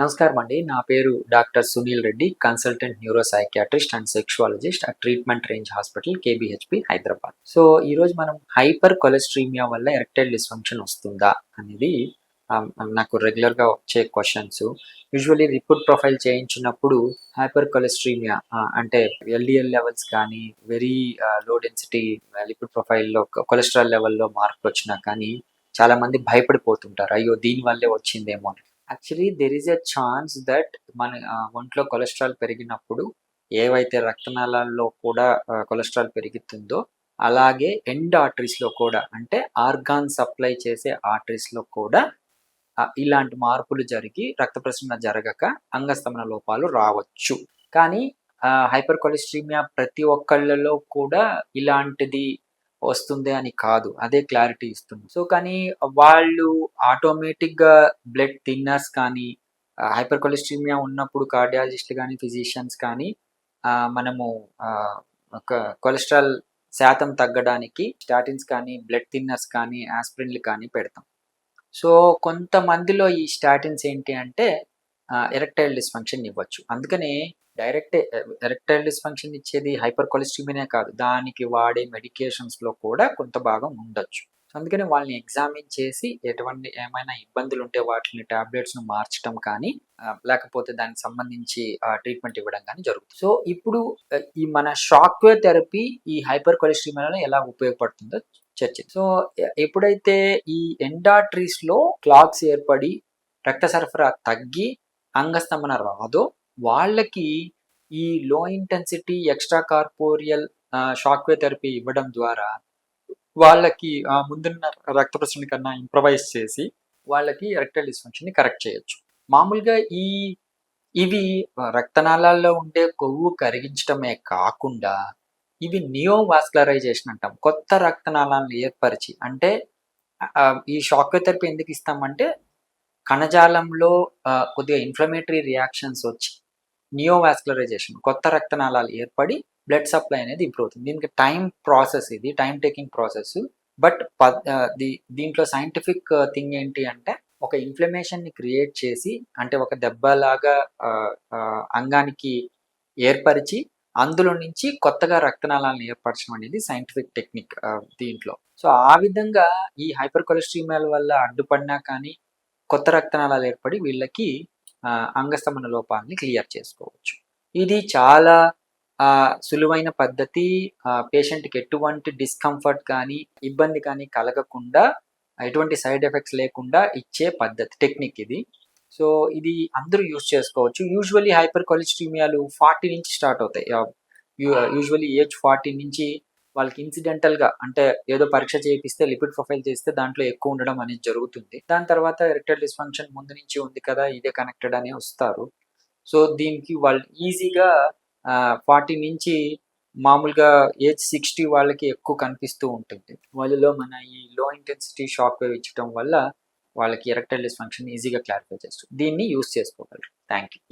నమస్కారం అండి. నా పేరు doctor Sunil Reddy consultant neuro psychiatrist and sexologist at treatment range hospital KBHP Hyderabad. So ఈ రోజు మనం హైపర్ కొలెస్ట్రీమియా వల్ల ఎరెక్టైల్ డిస్ఫంక్షన్ వస్తుందా అనేది నాకు రెగ్యులర్గా వచ్చే క్వశ్చన్స్. యూజువల్లీ రిపోర్ట్ ప్రొఫైల్ చేయించినప్పుడు హైపర్ కొలెస్ట్రీమియా అంటే ఎల్డిఎల్ లెవెల్స్ కానీ వెరీ లో డెన్సిటీ లిపిడ్ ప్రొఫైల్లో కొలెస్ట్రాల్ లెవెల్లో మార్పు వచ్చినా కానీ చాలా మంది భయపడిపోతుంటారు. అయ్యో దీని వల్లే వచ్చిందేమో అని. Actually there is a chance that మన ఒంట్లో కొలెస్ట్రాల్ పెరిగినప్పుడు ఏవైతే రక్తనాళాల్లో కూడా కొలెస్ట్రాల్ పెరుగుతుందో అలాగే ఎండ్ ఆర్టరీస్లో కూడా అంటే ఆర్గాన్ సప్లై చేసే ఆర్టరీస్లో కూడా ఇలాంటి మార్పులు జరిగి రక్త ప్రసరణ జరగక అంగస్తమన లోపాలు రావచ్చు. కానీ హైపర్ కొలెస్ట్రీమియా ప్రతి ఒక్కళ్ళలో కూడా ఇలాంటిది వస్తుంది అని కాదు అదే క్లారిటీ ఇస్తుంది. సో కానీ వాళ్ళు ఆటోమేటిక్గా బ్లడ్ థిన్నర్స్ కానీ హైపర్ కొలెస్ట్రీమియా ఉన్నప్పుడు కార్డియాలజిస్ట్ కానీ ఫిజిషియన్స్ కానీ మనము ఒక కొలెస్ట్రాల్ శాతం తగ్గడానికి స్టాటిన్స్ కానీ బ్లడ్ థిన్నర్స్ కానీ ఆస్పిరిన్లు కానీ పెడతాం. సో కొంతమందిలో ఈ స్టాటిన్స్ ఏంటి అంటే ఎరెక్టైల్ డిస్ఫంక్షన్ ఇవ్వచ్చు. అందుకనే డైరెక్ట్ ఎరెక్టైల్ డిస్ఫంక్షన్ ఇచ్చేది హైపర్ కొలెస్ట్రీమినే కాదు. దానికి వాడే మెడికేషన్స్లో కూడా కొంత భాగం ఉండొచ్చు. అందుకని వాళ్ళని ఎగ్జామిన్ చేసి ఎటువంటి ఏమైనా ఇబ్బందులు ఉంటే వాటిని టాబ్లెట్స్ను మార్చడం కానీ లేకపోతే దానికి సంబంధించి ట్రీట్మెంట్ ఇవ్వడం కానీ జరుగుతుంది. సో ఇప్పుడు ఈ మన షాక్వేర్ థెరపీ ఈ హైపర్ కొలెస్ట్రీమియాలో ఎలా ఉపయోగపడుతుందో చర్చ సో ఎప్పుడైతే ఈ ఎండాట్రీస్లో క్లాగ్స్ ఏర్పడి రక్త సరఫరా తగ్గి అంగస్తంభన రాదో వాళ్ళకి ఈ low intensity extra corporeal shock therapy ఇవ్వడం ద్వారా వాళ్ళకి ముందున్న రక్త ప్రసరణ కన్నా ఇంప్రవైజ్ చేసి వాళ్ళకి ఎరెక్టైల్ డిస్ఫంక్షన్ని కరెక్ట్ చేయొచ్చు. మామూలుగా ఈ ఇవి రక్తనాళాల్లో ఉండే కొవ్వు కరిగించడమే కాకుండా ఇవి నియోవాస్కులరైజేషన్ అంటాం. కొత్త రక్తనాళాలను ఏర్పరిచి అంటే ఈ షాక్ థెరపీ ఎందుకు ఇస్తామంటే కణజాలంలో కొద్దిగా ఇన్ఫ్లమేటరీ రియాక్షన్స్ వచ్చి నియోవాస్కులరైజేషన్ కొత్త రక్తనాళాలు ఏర్పడి బ్లడ్ సప్లై అనేది ఇంప్రూవ్ అవుతుంది. దీనికి టైం ప్రాసెస్ ఇది టైం టేకింగ్ ప్రాసెస్ బట్ దీంట్లో సైంటిఫిక్ థింగ్ ఏంటి అంటే ఒక ఇన్ఫ్లమేషన్ని క్రియేట్ చేసి అంటే ఒక దెబ్బలాగా అంగానికి ఏర్పరిచి అందులో నుంచి కొత్తగా రక్తనాళాలను ఏర్పరచడం అనేది సైంటిఫిక్ టెక్నిక్ దీంట్లో. సో ఆ విధంగా ఈ హైపర్ కొలెస్ట్రీమియాల వల్ల అడ్డుపడినా కానీ కొత్త రక్తనాళాలు ఏర్పడి వీళ్ళకి అంగస్తమన లోపాలని క్లియర్ చేసుకోవచ్చు. ఇది చాలా సులువైన పద్ధతి. పేషెంట్కి ఎటువంటి డిస్కంఫర్ట్ కానీ ఇబ్బంది కానీ కలగకుండా ఎటువంటి సైడ్ ఎఫెక్ట్స్ లేకుండా ఇచ్చే పద్ధతి టెక్నిక్ ఇది. సో ఇది అందరూ యూజ్ చేసుకోవచ్చు. యూజువల్లీ హైపర్ కొలెస్ట్రీమియాలు ఫార్టీ నుంచి స్టార్ట్ అవుతాయి. యూజువల్లీ ఏజ్ ఫార్టీ నుంచి వాళ్ళకి ఇన్సిడెంటల్గా అంటే ఏదో పరీక్ష చేయిస్తే లిపిడ్ ప్రొఫైల్ చేస్తే దాంట్లో ఎక్కువ ఉండడం అనేది జరుగుతుంది. దాని తర్వాత ఎరెక్టైల్ డిస్ఫంక్షన్ ముందు నుంచి ఉంది కదా ఇదే కనెక్టెడ్ అని వస్తారు. సో దీనికి వాళ్ళు ఈజీగా ఫార్టీ నుంచి మామూలుగా ఏజ్ సిక్స్టీ వాళ్ళకి ఎక్కువ కనిపిస్తూ ఉంటుంది. వాళ్ళలో మన ఈ లో ఇంటెన్సిటీ షాక్ వేవ్ ఇచ్చడం వల్ల వాళ్ళకి ఎరెక్టైల్ డిస్ఫంక్షన్ ఈజీగా క్లారిఫై చేస్తుంది. దీన్ని యూస్ చేసుకోగలరు. Thank you